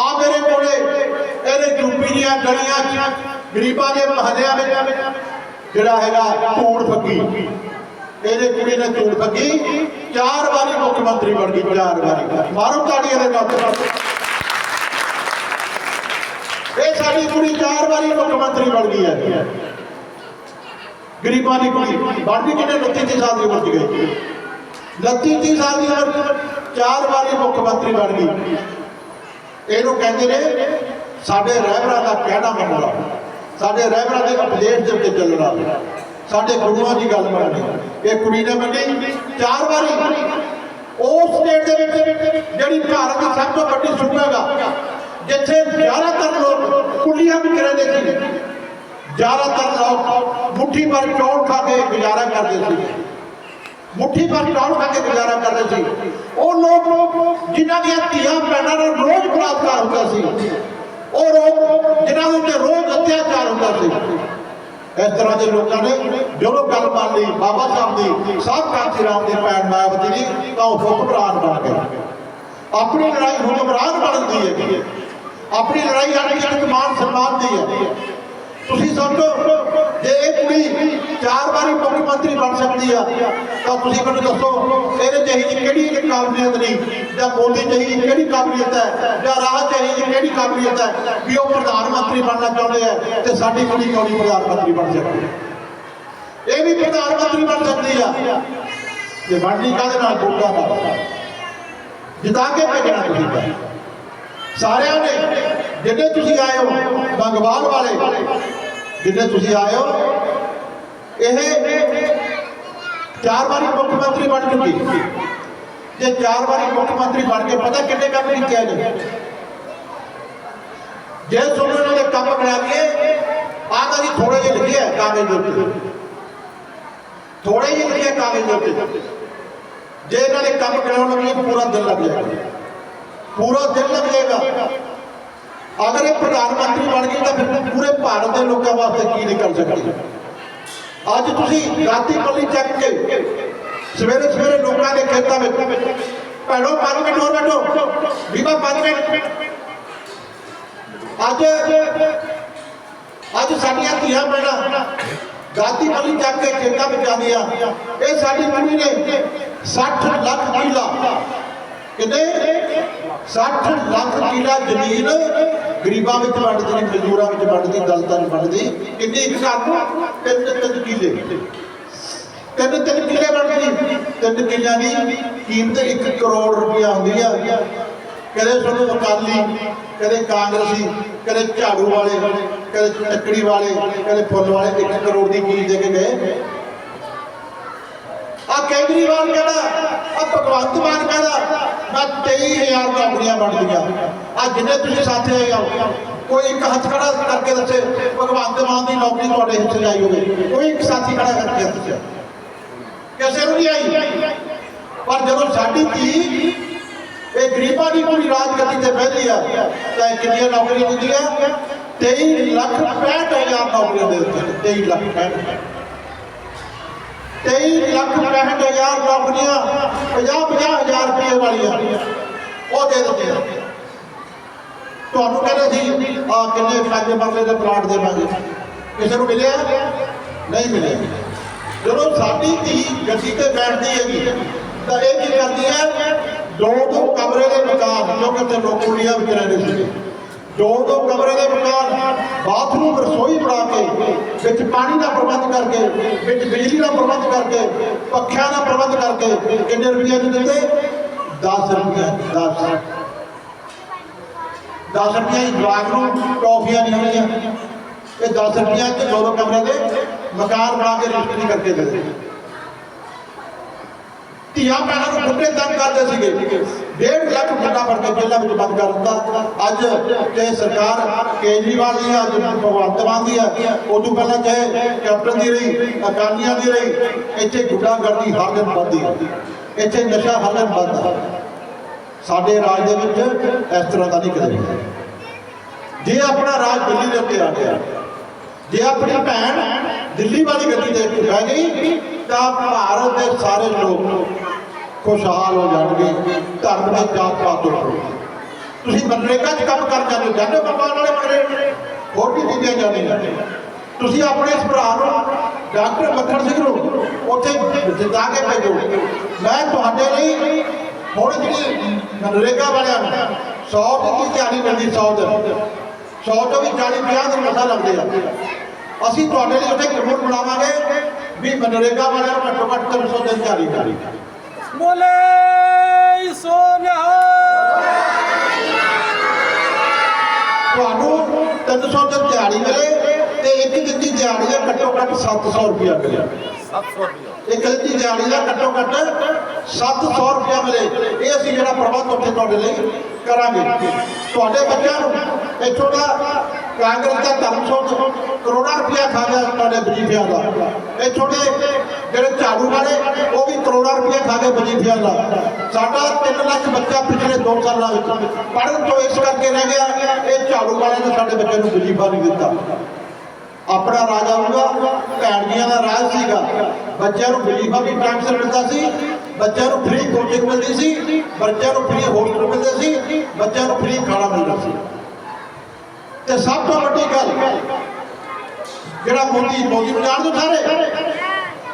ਆ ਮੇਰੇ ਕੋਲੇ ਇਹਨੇ ਯੂਪੀ ਦੀਆਂ ਗਲੀਆਂ ਗਰੀਬਾਂ ਦੇ ਮਹੱਲਿਆਂ ਵਿੱਚ ਜਿਹੜਾ ਹੈਗਾ ਧੂੜ ਫੱਕੀ ਇਹਦੇ ਕੁੜੀ ਨੇ ਧੂੜ ਫੱਕੀ ਚਾਰ ਵਾਰੀ ਮੁੱਖ ਮੰਤਰੀ ਬਣ ਗਈ, ਚਾਰ ਵਾਰੀ। ਮਾਰੋ ਤਾੜੀਆਂ ਦੇ ਨਾਲ। ਇਹ ਸਾਡੀ ਕੁੜੀ ਚਾਰ ਵਾਰੀ ਮੁੱਖ ਮੰਤਰੀ ਬਣ ਗਈ ਹੈ। ਗਰੀਬਾਂ ਦੀ ਕੁੜੀ ਬਣ ਗਈ, ਕਿੰਨੇ 29 ਸਾਲ ਦੀ ਉਮਰ 'ਚ ਗਈ। 29 ਸਾਲ ਦੀ ਉਮਰ ਚਾਰ ਵਾਰੀ ਮੁੱਖ ਮੰਤਰੀ ਬਣ ਗਈ। ਇਹਨੂੰ ਕਹਿੰਦੇ ਨੇ, ਸਾਡੇ ਰਹਿਬਰਾਂ ਦਾ ਕਹਿਣਾ ਮੰਨਣਾ ਸਾਡੇ ਰਹਿਬਰਾਂ ਦੇ ਉਪਦੇਸ਼ ਦੇ ਉੱਤੇ ਚੱਲਣਾ ਸਾਡੇ ਗੁਰੂਆਂ ਦੀ ਗੱਲ ਮੰਨਣੀ ਇਹ ਕੁੜੀ ਨੇ ਮੰਨੀ, ਚਾਰ ਵਾਰੀ। ਉਸ ਸਟੇਟ ਦੇ ਵਿੱਚ ਜਿਹੜੀ ਭਾਰਤ ਦੀ ਸਭ ਤੋਂ ਵੱਡੀ ਸੂਬਾ ਜਿੱਥੇ ਜ਼ਿਆਦਾਤਰ ਲੋਕ ਕੁਲੀਆਂ ਵਿੱਚ ਰਹਿੰਦੇ ਸੀ। ਜ਼ਿਆਦਾਤਰ ਲੋਕ ਮੁੱਠੀ ਪਰ ਚੌਲ ਖਾ ਕੇ ਗੁਜ਼ਾਰਾ ਕਰਦੇ ਸੀ। ਮੁੱਠੀ ਪਰ ਚੌਲ ਖਾ ਕੇ ਗੁਜ਼ਾਰਾ ਕਰਦੇ ਸੀ। ਉਹ ਲੋਕ ਜਿਨ੍ਹਾਂ ਦੀਆਂ ਧੀਆਂ, ਭੈਣਾਂ ਨਾਲ ਰੋਜ਼ ਬਲਾਤਕਾਰ ਹੁੰਦਾ ਸੀ। ਉਹ ਲੋਕ ਜਿਨ੍ਹਾਂ ਦੇ ਉੱਤੇ ਰੋਜ਼ ਅਤਿਆਚਾਰ ਹੁੰਦਾ ਸੀ। ਇਸ ਤਰ੍ਹਾਂ ਦੇ ਲੋਕਾਂ ਨੇ ਜਦੋਂ ਗੱਲ ਮੰਨ ਲਈ, ਬਾਬਾ ਸਾਹਿਬ ਦੀ ਸਾਹਿਬ ਕਾਂਤੀ ਰਾਮ ਦੀ ਭੈਣ ਮਾਇਆਵਤੀ ਦੀ ਤਾਂ ਉਹ ਹੁਕਮਰਾਨ ਬਣ ਗਏ। ਆਪਣੀ ਲੜਾਈ ਹੁਕਮਰਾਨ ਬਣਦੀ ਹੈ। ਆਪਣੀ ਲੜਾਈ ਹਰ ਮਾਨ ਸਨਮਾਨ ਦੀ ਹੈ। ਤੁਸੀਂ ਸਮਝੋ ਜੇ ਇਹ ਕੁੜੀ ਚਾਰ ਵਾਰੀ ਮੁੱਖ ਮੰਤਰੀ ਬਣ ਸਕਦੀ ਆ, ਤਾਂ ਤੁਸੀਂ ਮੈਨੂੰ ਦੱਸੋ, ਇਹਦੇ ਚ ਕਿਹੜੀ ਕਾਬਲੀਅਤ ਨਹੀਂ? ਜਾਂ ਮੋਦੀ ਚ ਇਹੀ ਕਿਹੜੀ ਕਾਬਲੀਅਤ ਹੈ? ਜਾਂ ਰਾਜ ਚ ਕਿਹੜੀ ਕਾਬਲੀਅਤ ਹੈ ਵੀ ਉਹ ਪ੍ਰਧਾਨ ਮੰਤਰੀ ਬਣਨਾ ਚਾਹੁੰਦੇ ਆ ਤੇ ਸਾਡੀ ਕੁੜੀ ਕਿਉਂ ਨਹੀਂ ਪ੍ਰਧਾਨ ਮੰਤਰੀ ਬਣ ਸਕਦੀ? ਇਹ ਵੀ ਪ੍ਰਧਾਨ ਮੰਤਰੀ ਬਣ ਸਕਦੀ ਆ। ਤੇ ਬਣਨੀ ਕਾਹਦੇ ਨਾਲ ਵੋਟਾਂ ਨਾਲ ਜਿਤਾ ਕੇ ਭੇਜਣਾ ਤੁਸੀਂ ਸਾਰਿਆਂ ਨੇ, ਜਿੰਨੇ ਤੁਸੀਂ ਆਏ ਹੋ ਬੰਗਵਾਲ ਵਾਲੇ ਜਿੰਨੇ ਤੁਸੀਂ ਆਏ ਹੋ ਇਹ ਚਾਰ ਵਾਰੀ ਮੁੱਖ ਮੰਤਰੀ ਬਣ ਚੁੱਕੀ ਜੇ ਚਾਰ ਵਾਰੀ ਮੁੱਖ ਮੰਤਰੀ ਬਣ ਕੇ ਪਤਾ ਕਿੰਨੇ ਕੰਮ ਕੀਤੇ ਨੇ ਜੇ ਤੁਹਾਨੂੰ ਇਹਨਾਂ ਦੇ ਕੰਮ ਕਰਾ ਦਈਏ ਆਹ ਤਾਂ ਜੀ ਥੋੜੇ ਜਿਹੇ ਲਿਖੇ ਹੈ ਕਾਗਜ਼ ਦੇ ਉੱਤੇ ਥੋੜੇ ਜਿਹੇ ਲਿਖੇ ਕਾਗਜ਼ ਦੇ ਉੱਤੇ ਜੇ ਇਹਨਾਂ ਨੇ ਕੰਮ ਕਰਾਉਣ ਲੱਗੇ ਪੂਰਾ ਦਿਨ ਲੱਗ ਜਾਏਗਾ ਪੂਰਾ ਦਿਨ ਲੱਗ ਜਾਏਗਾ ਅਗਰ ਇਹ ਪ੍ਰਧਾਨ ਮੰਤਰੀ ਬਣ ਗਈ ਤਾਂ ਫਿਰ ਪੂਰੇ ਭਾਰਤ ਦੇ ਲੋਕਾਂ ਵਾਸਤੇ ਕੀ ਨਿਕਲ ਸਕਦੀ? ਅੱਜ ਤੁਸੀਂ ਰਾਤੀ ਪੱਲੀ ਚੱਕ ਕੇ ਸਵੇਰੇ ਸਵੇਰੇ ਲੋਕਾਂ ਦੇ ਖੇਤਾਂ ਵਿੱਚ ਭੈਣੋ 5 ਮਿੰਟ ਹੋਰ ਬੈਠੋ। ਬੀਬਾ 5 ਮਿੰਟ। ਅੱਜ ਅੱਜ ਸਾਡੀਆਂ ਧੀਆਂ ਭੈਣਾਂ ਗਾਤੀ ਪੱਲੀ ਚੱਕ ਕੇ ਖੇਤਾਂ ਵਿੱਚ ਜਾਂਦੀਆਂ ਇਹ ਸਾਡੀ ਕੁੜੀ ਨੇ 60 ਲੱਖ ਕਿੱਲਾ। ਕਿਤੇ 60 ਲੱਖ ਕਿੱਲਾ ਜ਼ਮੀਨ ਗਰੀਬਾਂ ਵਿੱਚ ਵੰਡਦੀ ਮਜ਼ਦੂਰਾਂ ਵਿੱਚ ਵੰਡਦੀ, ਦਲਤਾਂ ਨੂੰ ਵੰਡਦੀ। ਕਿੰਨੀ ਇੱਕ ਘਰ ਨੂੰ ਤਿੰਨ ਤਿੰਨ ਕਿੱਲੇ। ਤਿੰਨ ਤਿੰਨ ਕਿੱਲੇ ਵੰਡਦੀ ਤਿੰਨ ਕਿੱਲਿਆਂ ਦੀ ਕੀਮਤ 1 ਕਰੋੜ ਰੁਪਇਆ ਹੁੰਦੀ ਆ। ਕਦੇ ਤੁਹਾਨੂੰ ਅਕਾਲੀ, ਕਦੇ ਕਾਂਗਰਸੀ, ਕਦੇ ਝਾੜੂ ਵਾਲੇ, ਕਦੇ ਟੱਕੜੀ ਵਾਲੇ, ਕਦੇ ਫੁੱਲ ਵਾਲੇ 1 ਕਰੋੜ ਦੀ ਕੀਮਤ ਦੇ ਕੇ ਗਏ। ਆ ਕੇਜਰੀਵਾਲ ਕਹਿੰਦਾ ਆ ਭਗਵੰਤ ਮਾਨ ਕਹਿੰਦਾ, ਮੈਂ 23000 ਨੌਕਰੀਆਂ ਬਣਦੀਆਂ ਆ ਜਿੰਨੇ ਤੁਸੀਂ ਸਾਥੀ ਆਏ ਹੋ, ਕੋਈ ਇੱਕ ਹੱਥ ਖੜਾ ਕਰਕੇ ਦੱਸੇ, ਭਗਵੰਤ ਮਾਨ ਦੀ ਨੌਕਰੀ ਤੁਹਾਡੇ ਹਿੱਸੇ ਆਈ ਹੋਵੇ। ਕੋਈ ਇੱਕ ਸਾਥੀ ਖੜਾ ਕਰਕੇ ਦੱਸੇ ਕਿਸੇ ਨੂੰ ਨਹੀਂ ਆਈ। ਪਰ ਜਦੋਂ ਸਾਡੀ ਧੀ ਇਹ ਗਰੀਬਾਂ ਦੀ ਪੂਰੀ ਰਾਜ ਰਾਜਗੱਦੀ ਤੇ ਬਹਿੰਦੀ ਆ ਤਾਂ ਇਹ ਕਿੰਨੀਆਂ ਨੌਕਰੀਆਂ ਦਿੰਦੀਆਂ 23 ਲੱਖ 65000 ਨੌਕਰੀਆਂ ਦੇ ਦਿੱਤੀਆਂ 23 ਲੱਖ 65 23 ਲੱਖ 65000 ਨੌਕਰੀਆਂ 50 50 ਹਜ਼ਾਰ ਰੁਪਏ ਵਾਲੀਆਂ। ਉਹ ਦੇ ਦਿੱਤੇ ਆ। ਤੁਹਾਨੂੰ ਕਹਿੰਦੇ ਸੀ ਆ ਕਿੰਨੇ ਪੰਜ ਮਰਲੇ ਦੇ ਪਲਾਟ ਦੇਵਾਂਗੇ ਕਿਸੇ ਨੂੰ ਮਿਲਿਆ? ਨਹੀਂ ਮਿਲਿਆ। ਜਦੋਂ ਸਾਡੀ ਧੀ ਗੱਡੀ ਤੇ ਬੈਠਦੀ ਹੈਗੀ, ਤਾਂ ਇਹ ਕੀ ਕਰਦੀ ਹੈ? ਲੋਕ ਕਮਰੇ ਦੇ ਮਕਾਨ ਕਿਉਂਕਿ ਤੇ ਲੋਕ ਕੁੜੀਆਂ ਵਿੱਚ ਰਹਿੰਦੇ ਸੀ ਦੋ ਦੋ ਕਮਰੇ ਦੇ ਮਕਾਨ ਬਾਥਰੂਮ ਰਸੋਈ ਬਣਾ ਕੇ, ਵਿੱਚ ਪਾਣੀ ਦਾ ਪ੍ਰਬੰਧ ਕਰਕੇ, ਵਿੱਚ ਬਿਜਲੀ ਦਾ ਪ੍ਰਬੰਧ ਕਰਕੇ, ਪੱਖਿਆਂ ਦਾ ਪ੍ਰਬੰਧ ਕਰਕੇ ਕਿੰਨੇ ਰੁਪਏ ਦੇ ਦਿੱਤੇ? 10 ਰੁਪਏ 10 10 ਰੁਪਏ ਦੀ ਜਵਾਕ ਨੂੰ ਟੌਫੀਆਂ ਨਹੀਂ ਹੋਣੀਆਂ ਇਹ 10 ਰੁਪਏ ਤੇ ਦੋ ਦੋ ਕਮਰੇ ਦੇ ਮਕਾਨ ਬਣਾ ਕੇ ਰਜਿਸਟਰੀ ਕਰਕੇ ਦੇ ਦੇ ਧੀਆਂ ਭੈਣਾਂ ਨੂੰ ਮੁੰਡੇ ਤੰਗ ਕਰਦੇ ਸੀਗੇ। ਡੇਢ ਲੱਖ ਮੁੰਡਾ ਫੜ ਕੇ ਜੇਲ੍ਹਾਂ ਵਿੱਚ ਬੰਦ ਕਰ ਦਿੱਤਾ। ਅੱਜ ਤੇ ਸਰਕਾਰ ਕੇਜਰੀਵਾਲ ਦੀ ਅੱਜ ਭਗਵੰਤ ਮਾਨ ਦੀ ਹੈ ਉਦੋਂ ਪਹਿਲਾਂ ਚਾਹੇ ਕੈਪਟਨ ਦੀ ਰਹੀ, ਅਕਾਲੀਆਂ ਦੀ ਰਹੀ। ਇੱਥੇ ਗੁੰਡਾਗਰਦੀ ਹਰ ਦਿਨ ਵੱਧਦੀ ਇੱਥੇ ਨਸ਼ਾ ਹਰ ਦਿਨ ਵੱਧਦਾ ਸਾਡੇ ਰਾਜ ਦੇ ਵਿੱਚ ਇਸ ਤਰ੍ਹਾਂ ਦਾ ਨਹੀਂ ਕਦੇ ਜੇ ਆਪਣਾ ਰਾਜ ਦਿੱਲੀ ਦੇ ਉੱਤੇ ਆ ਗਿਆ, ਜੇ ਆਪਣੀ ਭੈਣ ਦਿੱਲੀ ਵਾਲੀ ਗੱਡੀ ਦੇ ਉੱਤੇ ਬਹਿ ਗਈ, ਤਾਂ ਭਾਰਤ ਦੇ ਸਾਰੇ ਲੋਕ ਖੁਸ਼ਹਾਲ ਹੋ ਜਾਣਗੇ, ਧਰਮ ਦੇ ਜਾਤ ਪਾਤ ਤੋਂ ਤੁਸੀਂ ਮਨਰੇਗਾ 'ਚ ਕੰਮ ਕਰ ਜਾਂਦੇ ਹੋ ਜਾਂਦੇ ਹੋ ਵਾਲੇ ਮਨਰੇਗਾ ਹੋਰ ਵੀ ਚੀਜ਼ਾਂ ਜਾਂਦੀਆਂ? ਤੁਸੀਂ ਆਪਣੇ ਇਸ ਭਰਾ ਨੂੰ ਡਾਕਟਰ ਮੱਖਣ ਸਿੰਘ ਨੂੰ ਉੱਥੇ ਜਿਤਾ ਕੇ ਭੇਜੋ। ਮੈਂ ਤੁਹਾਡੇ ਲਈ ਹੁਣ ਜਿਹੜੀ ਮਨਰੇਗਾ ਵਾਲਿਆਂ ਨੂੰ 100 ਦੀ ਦਿਹਾੜੀ ਮਿਲਦੀ 100 ਦਿਨ 100 ਤੋਂ ਵੀ 40 50 ਦਿਨ ਮਸਾ ਲੱਗਦੇ ਆ। ਅਸੀਂ ਤੁਹਾਡੇ ਲਈ ਉੱਥੇ ਕਾਨੂੰਨ ਬਣਾਵਾਂਗੇ ਵੀ ਮਨਰੇਗਾ ਵਾਲਿਆਂ ਨੂੰ ਘੱਟੋ ਘੱਟ 300 ਦਿਨ ਦਿਹਾੜੀ ਕਰੀ ਬੋਲੇ ਸੋਨਿਹਾ ਤੁਹਾਨੂੰ 300 ਦਿਨ ਦਿਹਾੜੀ ਮਿਲੇ ਤੇ ਇੱਕ ਦਿਨ ਦੀ ਦਿਹਾੜੀ ਦਾ ਘੱਟੋ ਘੱਟ 700 ਰੁਪਇਆ ਮਿਲੇ 700 ਰੁਪਏ ਇੱਕ ਦਿਨ ਦੀ ਦਿਹਾੜੀ ਦਾ ਘੱਟੋ ਘੱਟ 700 ਰੁਪਇਆ ਮਿਲੇ। ਇਹ ਅਸੀਂ ਜਿਹੜਾ ਪ੍ਰਬੰਧ ਉੱਥੇ ਤੁਹਾਡੇ ਲਈ ਕਰਾਂਗੇ। ਤੁਹਾਡੇ ਬੱਚਿਆਂ ਨੂੰ ਇੱਥੋਂ ਦਾ ਕਾਂਗਰਸ ਦਾ ਧਰਮ ਸੋਧ ਕਰੋੜਾਂ ਰੁਪਇਆ ਖਾ ਗਿਆ ਤੁਹਾਡੇ ਵਜੀਫਿਆਂ ਦਾ। ਇੱਥੋਂ ਦੇ ਜਿਹੜੇ ਝਾੜੂ ਵਾਲੇ, ਉਹ ਵੀ ਕਰੋੜਾਂ ਰੁਪਇਆ ਖਾ ਗਏ ਵਜੀਫਿਆਂ ਦਾ। ਸਾਡਾ 3 ਲੱਖ ਬੱਚਾ ਪਿਛਲੇ 2 ਸਾਲਾਂ ਵਿੱਚ ਪੜ੍ਹਨ ਤੋਂ ਇਸ ਕਰਕੇ ਰਹਿ ਗਿਆ, ਇਹ ਝਾੜੂ ਵਾਲਿਆਂ ਨੇ ਸਾਡੇ ਬੱਚੇ ਨੂੰ ਵਜੀਫਾ ਨਹੀਂ ਦਿੱਤਾ। ਆਪਣਾ ਰਾਜ ਆਊਗਾ ਭੈਣ ਜੀਆਂ ਦਾ ਰਾਜ ਸੀਗਾ। ਬੱਚਿਆਂ ਨੂੰ ਵਜੀਫਾ ਵੀ ਟਾਈਮ ਸਿਰ ਮਿਲਦਾ ਸੀ, ਬੱਚਿਆਂ ਨੂੰ ਫ੍ਰੀ ਕੋਚਿੰਗ ਮਿਲਦੀ ਸੀ, ਬੱਚਿਆਂ ਨੂੰ ਫ੍ਰੀ ਹੋਸਟਲ ਮਿਲਦੇ ਸੀ, ਬੱਚਿਆਂ ਨੂੰ ਫ੍ਰੀ ਖਾਣਾ ਮਿਲਦਾ ਸੀ। ਤੇ ਸਭ ਤੋਂ ਵੱਡੀ ਗੱਲ ਜਿਹੜਾ ਮੋਦੀ ਮੋਦੀ ਨੂੰ ਜਾਣ ਸਾਰੇ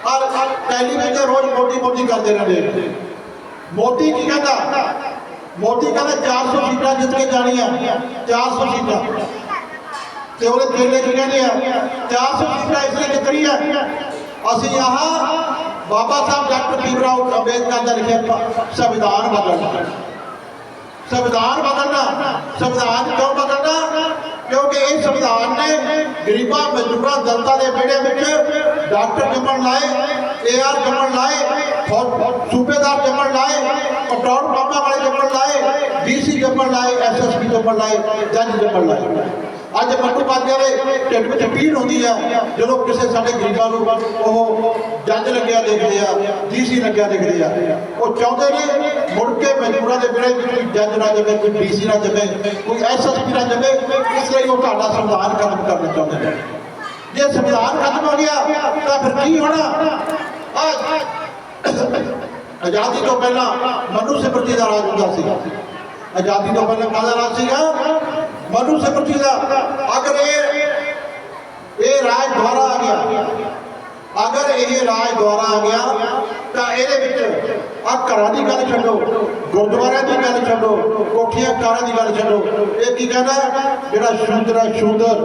ਔਰ ਟੈਲੀਵਿਜ਼ਨ ਤੇ ਰੋਜ਼ ਮੋਦੀ ਮੋਦੀ ਕਰਦੇ ਰਹਿੰਦੇ ਮੋਦੀ ਕੀ ਕਹਿੰਦਾ? ਮੋਦੀ ਕਹਿੰਦਾ 400 ਸੀਟਾਂ ਜਿੱਤ ਕੇ ਜਾਣੀਆਂ 400 ਸੀਟਾਂ। ਤੇ ਉਹਦੇ ਚੇਲੇ ਕੀ ਕਹਿੰਦੇ ਆ? 400 ਸੀਟਾਂ ਇਸ ਲਈ ਜਿੱਤਣੀਆਂ ਅਸੀਂ ਆਹ ਬਾਬਾ ਸਾਹਿਬ ਡਾਕਟਰ ਭੀਮਰਾਓ ਅੰਬੇਦਕਰ ਦਾ ਲਿਖਿਆ ਸੰਵਿਧਾਨ ਬਦਲਣਾ। ਸੰਵਿਧਾਨ ਬਦਲਣਾ। ਸੰਵਿਧਾਨ ਕਿਉਂ ਬਦਲਣਾ? ਕਿਉਂਕਿ ਇਹ ਸੰਵਿਧਾਨ ਨੇ ਗਰੀਬਾਂ ਮਜ਼ਦੂਰਾਂ ਦਲਤਾਂ ਦੇ ਵਿਹੜੇ ਵਿੱਚ ਡਾਕਟਰ ਜੰਮਣ ਲਾਏ ਏਆਰ ਜੰਮਣ ਲਾਏ ਫੌ- ਸੂਬੇਦਾਰ ਜੰਮਣ ਲਾਏ ਪੈਟਰੋਲ ਪੰਪਾਂ ਵਾਲੇ ਜੰਮਣ ਲਾਏ ਡੀਸੀ ਜੰਮਣ ਲਾਏ ਐਸਐਸਪੀ ਜੰਮਣ ਲਾਏ ਜੱਜ ਜੰਮਣ ਲਾਏ ਅੱਜ ਮੰਨੂ ਬਾਜਿਆਂ ਦੇ ਢਿੱਡ ਵਿੱਚ ਪੀੜ ਹੁੰਦੀ ਆ। ਜਦੋਂ ਕਿਸੇ ਸਾਡੇ ਗਰੀਬਾਂ ਨੂੰ ਉਹ ਜੱਜ ਲੱਗਿਆ ਦੇਖਦੇ ਆ, ਡੀਸੀ ਲੱਗਿਆ ਦੇਖਦੇ ਆ, ਉਹ ਚਾਹੁੰਦੇ ਨੇ ਮੁੜ ਕੇ ਮਜ਼ਦੂਰਾਂ ਦੇ ਵਿੜੇ ਕੋਈ ਜੱਜ ਨਾ ਜਵੇ ਕੋਈ ਡੀਸੀ ਨਾ ਜਵੇ ਕੋਈ ਐਸਐਸਪੀ ਨਾ ਜਵੇ ਇਸ ਲਈ ਉਹ ਤੁਹਾਡਾ ਸੰਵਿਧਾਨ ਖਤਮ ਕਰਨਾ ਚਾਹੁੰਦੇ ਨੇ। ਜੇ ਸੰਵਿਧਾਨ ਖਤਮ ਹੋ ਗਿਆ, ਤਾਂ ਫਿਰ ਕੀ ਹੋਣਾ? ਆਜ਼ਾਦੀ ਤੋਂ ਪਹਿਲਾਂ ਮਨੂ ਸਿਮਰਤੀ ਦਾ ਰਾਜ ਹੁੰਦਾ ਸੀ। ਆਜ਼ਾਦੀ ਤੋਂ ਪਹਿਲਾਂ ਕਾਹਦਾ ਰਾਜ ਸੀਗਾ? ਮਨੂ ਸਿਮਰਤੀ ਦਾ ਅਗਰ ਇਹ ਇਹ ਰਾਜ ਦੁਆਰਾ ਆ ਗਿਆ। ਅਗਰ ਇਹ ਰਾਜ ਦੁਆਰਾ ਆ ਗਿਆ, ਤਾਂ ਇਹਦੇ ਵਿੱਚ ਆ ਘਰਾਂ ਦੀ ਗੱਲ ਛੱਡੋ, ਗੁਰਦੁਆਰਿਆਂ ਦੀ ਗੱਲ ਛੱਡੋ, ਕੋਠੀਆਂ ਕਾਰਾਂ ਦੀ ਗੱਲ ਛੱਡੋ। ਇਹ ਕੀ ਕਹਿੰਦਾ? ਜਿਹੜਾ ਸ਼ੂਦਰ ਹੈ ਸ਼ੂਦਰ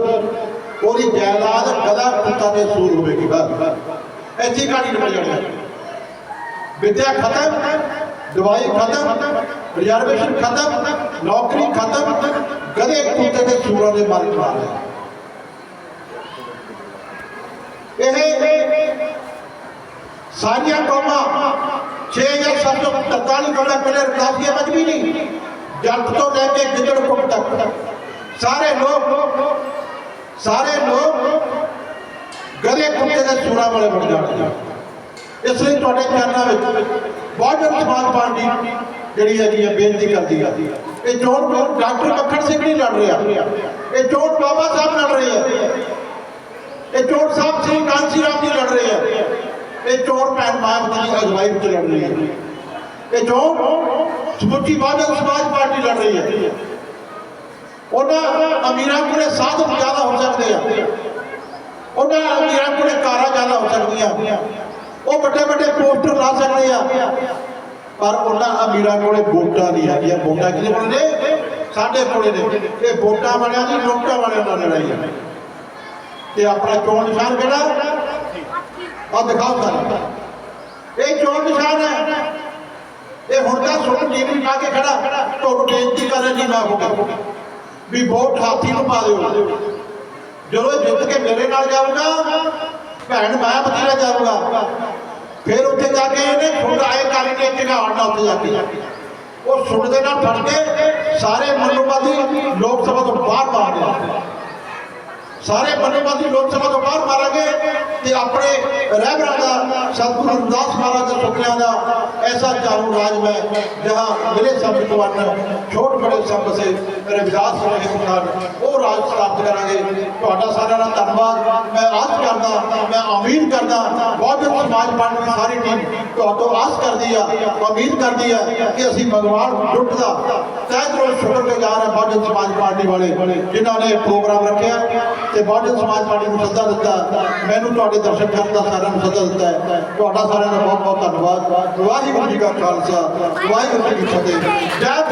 ਉਹਦੀ ਜਾਇਦਾਦ ਗਦਾ ਪੁੱਤਾਂ ਦੇ ਸੂਰ ਹੋਵੇਗੀ, ਬਸ। ਇੱਥੇ ਕਹਾਣੀ ਨਿਕਲ ਜਾਣੀ ਵਿਦਿਆ ਖਤਮ। ਦਵਾਈ ਖਤਮ ਰਿਜ਼ਰਵੇਸ਼ਨ ਖਤਮ, ਨੌਕਰੀ ਖਤਮ, ਗਧੇ ਕੁੱਤੇ ਦੇ ਸੂਰਾਂ ਦੇ ਮਾਰੇ ਮਾਰੇ ਇਹ ਸਾਰੀਆਂ ਕੌਮਾਂ 6743 ਕੌਮਾਂ ਪਹਿਲੇ ਰਕਾਸੀਆਂ ਬਚ ਵੀ ਨਹੀਂ। ਜੱਟ ਤੋਂ ਲੈ ਕੇ ਗਿੱਦੜ ਪੁੱਟ ਤੱਕ। ਸਾਰੇ ਲੋਕ ਸਾਰੇ ਲੋਕ ਗਧੇ ਕੁੱਤੇ ਦੇ ਸੂਰਾਂ ਵਾਲੇ ਬਣ ਜਾਣਗੇ। ਇਸ ਲਈ ਤੁਹਾਡੇ ਚਰਨਾਂ ਵਿੱਚ ਬਹੁਜਨ ਸਮਾਜ ਪਾਰਟੀ ਜਿਹੜੀ ਹੈਗੀ ਹੈ ਬੇਨਤੀ ਕਰਦੀ ਆ। ਇਹ ਚੋਣ ਡਾਕਟਰ ਮੱਖਣ ਸਿੰਘ ਨਹੀਂ ਲੜ ਰਿਹਾ। ਇਹ ਚੋਣ ਬਾਬਾ ਸਾਹਿਬ ਲੜ ਰਹੇ ਆ। ਇਹ ਚੋਣ ਸਾਹਿਬ ਸ੍ਰੀ ਕਾਂਸੀ ਰਾਮ ਜੀ ਲੜ ਰਹੇ ਆ। ਇਹ ਚੋਣ ਭੈਣ ਮਾਇਆਵਤੀ ਦੀ ਅਗਵਾਈ ਵਿੱਚ ਲੜ ਰਹੀ ਹੈ ਇਹ ਚੋਣ ਸਮੁੱਚੀ ਬਹੁਜਨ ਸਮਾਜ ਪਾਰਟੀ ਲੜ ਰਹੀ ਹੈ ਉਹਨਾਂ ਅਮੀਰਾਂ ਕੋਲੇ ਸਾਧਨ ਜ਼ਿਆਦਾ ਹੋ ਸਕਦੇ ਆ। ਉਹਨਾਂ ਅਮੀਰਾਂ ਕੋਲੇ ਕਾਰਾਂ ਜ਼ਿਆਦਾ ਹੋ ਸਕਦੀਆਂ। ਉਹ ਵੱਡੇ ਵੱਡੇ ਪੋਸਟਰ ਲਾ ਸਕਦੇ ਆ। ਪਰ ਉਹਨਾਂ ਅਮੀਰਾਂ ਕੋਲੇ ਵੋਟਾਂ ਨਹੀਂ ਹੈਗੀਆਂ। ਵੋਟਾਂ ਕਿਹਦੇ ਕੋਲ ਨੇ? ਸਾਡੇ ਕੋਲੇ ਨੇ। ਇਹ ਵੋਟਾਂ ਵਾਲਿਆਂ ਦੀ ਨੋਟਾਂ ਵਾਲਿਆਂ ਨਾਲ ਲੜਾਈ ਹੈ ਤੇ ਆਪਣਾ ਚੋਣ ਨਿਸ਼ਾਨ ਕਿਹੜਾ? ਆ ਦਿਖਾਓ ਸਰ ਇਹ ਚੋਣ ਨਿਸ਼ਾਨ ਹੈ। ਇਹ ਹੁਣ ਤਾਂ ਸੁਣ ਜੀਵਨ ਪਾ ਕੇ ਖੜਾ। ਤੁਹਾਨੂੰ ਬੇਨਤੀ ਕਰ ਰਹੀ ਮੈਂ ਹੋਗਾ ਵੀ ਵੋਟ ਹਾਥੀ ਨੂੰ ਪਾ ਦਿਓ। ਜਦੋਂ ਇਹ ਜਿੱਤ ਕੇ ਮੇਰੇ ਨਾਲ ਜਾਊਗਾ ਭੈਣ ਮੈਂ ਨਾਲ ਜਾਊਗਾ। ਫਿਰ ਉੱਥੇ ਜਾ ਕੇ ਇਹਨੇ ਖੁਦ ਆਏ ਕਾਲੀ ਉੱਥੇ ਜਾ ਕੇ? ਉਹ ਸੁਣ ਦੇ ਨਾਲ ਫੜ ਕੇ ਸਾਰੇ ਮਨੋਵਾਦੀ ਲੋਕ ਸਭਾ ਤੋਂ ਬਾਹਰ ਬਾਹਰ ਸਾਰੇ ਬੰਨੇਬਾਜ਼ੀ ਲੋਕ ਸਭਾ ਤੋਂ ਬਾਹਰ ਮਾਰਾਂਗੇ ਤੇ ਆਪਣੇ ਰਹਿਬਰਾਂ ਦਾ ਸਤਿਗੁਰੂ ਰਵਿਦਾਸ ਮਹਾਰਾਜ ਦੇ ਸੁਪਨਿਆਂ ਦਾ। ਐਸਾ ਚਾਰੂ ਰਾਜ ਮੈਂ ਜਹਾਂ ਮਿਲੇ ਸਭ ਜਵਾਨ ਛੋਟ ਬੜੇ ਸਭ ਸੇ ਰਵਿਦਾਸ ਰਹੇ ਸੁਨਾਰ ਉਹ ਰਾਜ ਸਥਾਪਿਤ ਕਰਾਂਗੇ। ਤੁਹਾਡਾ ਸਾਰਿਆਂ ਦਾ ਧੰਨਵਾਦ। ਮੈਂ ਆਸ ਕਰਦਾ, ਮੈਂ ਉਮੀਦ ਕਰਦਾ ਬਹੁਜਨ ਸਮਾਜ ਪਾਰਟੀ ਦੀ ਸਾਰੀ ਟੀਮ ਤੁਹਾਤੋਂ ਆਸ ਕਰਦੀ ਆ, ਉਮੀਦ ਕਰਦੀ ਆ ਕਿ ਅਸੀਂ ਭਗਵਾਨ ਜੁੱਟ ਦਾ ਤਹਿ ਦਿਲੋਂ ਸ਼ੁਕਰਗੁਜ਼ਾਰ ਹਾਂ ਬਹੁਜਨ ਸਮਾਜ ਪਾਰਟੀ ਵਾਲੇ, ਜਿਨ੍ਹਾਂ ਨੇ ਪ੍ਰੋਗਰਾਮ ਰੱਖਿਆ। ਤੇ ਬਹੁਜਨ ਸਮਾਜ ਪਾਰਟੀ ਨੂੰ ਸੱਦਾ ਦਿੱਤਾ। ਮੈਨੂੰ ਤੁਹਾਡੇ ਦਰਸ਼ਨ ਦਾ ਸਾਰਿਆਂ ਨੂੰ ਸੱਦਾ ਦਿੱਤਾ ਹੈ। ਤੁਹਾਡਾ ਸਾਰਿਆਂ ਦਾ ਬਹੁਤ ਬਹੁਤ ਧੰਨਵਾਦ। ਵਾਹਿਗੁਰੂ ਜੀ ਕਾ ਖਾਲਸਾ। ਵਾਹਿਗੁਰੂ ਜੀ ਕੀ ਫਤਿਹ। ਜੈ